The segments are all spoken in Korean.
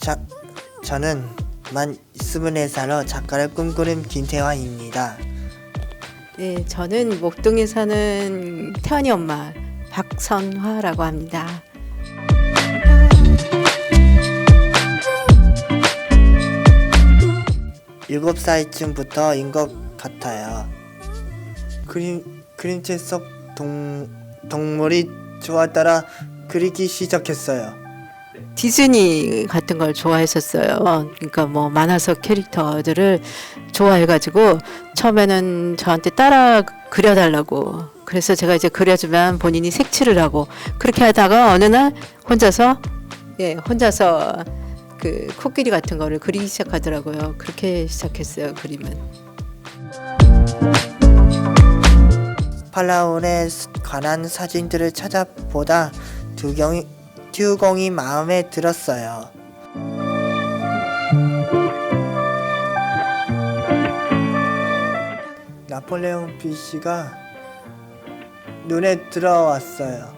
자, 저는 만 24살로 작가를 꿈꾸는 김태환입니다. 네, 저는 목동에 사는 태환이 엄마 박선화라고 합니다. 일곱 살쯤부터인 것 같아요. 그림 그림체 속 동, 동물이 좋았더라 그리기 시작했어요. 디즈니 같은 걸 좋아했었어요. 그러니까 뭐 만화 속 캐릭터들을 좋아해가지고 처음에는 저한테 따라 그려달라고. 그래서 제가 이제 그려주면 본인이 색칠을 하고 그렇게 하다가 어느 날 혼자서 예 혼자서 그 코끼리 같은 거를 그리기 시작하더라고요. 그렇게 시작했어요 그림은. 팔라온에 관한 사진들을 찾아보다 두경이 듀공이 마음에 들었어요. 나폴레옹 BC가 눈에 들어왔어요.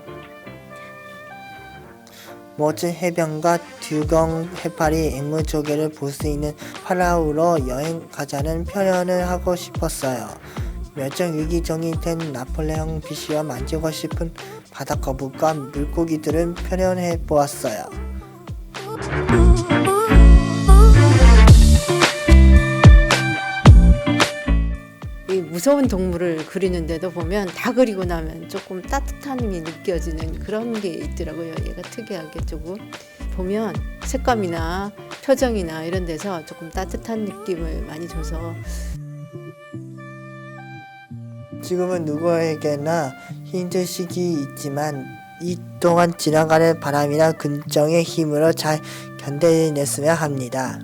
멋진 해변과 듀공 해파리 앵무조개를 볼 수 있는 팔라우로 여행 가자는 표현을 하고 싶었어요. 멸종 위기종이 된 나폴레옹 BC와 만지고 싶은 바다거북과 물고기들은 표현해 보았어요. 이 무서운 동물을 그리는데도 보면 다 그리고 나면 조금 따뜻함이 느껴지는 그런 게 있더라고요. 얘가 특이하게 조금 보면 색감이나 표정이나 이런 데서 조금 따뜻한 느낌을 많이 줘서 지금은 누구에게나 힘든 시기 있지만 이 동안 지나가는 바람이나 긍정의 힘으로 잘 견뎌냈으면 합니다.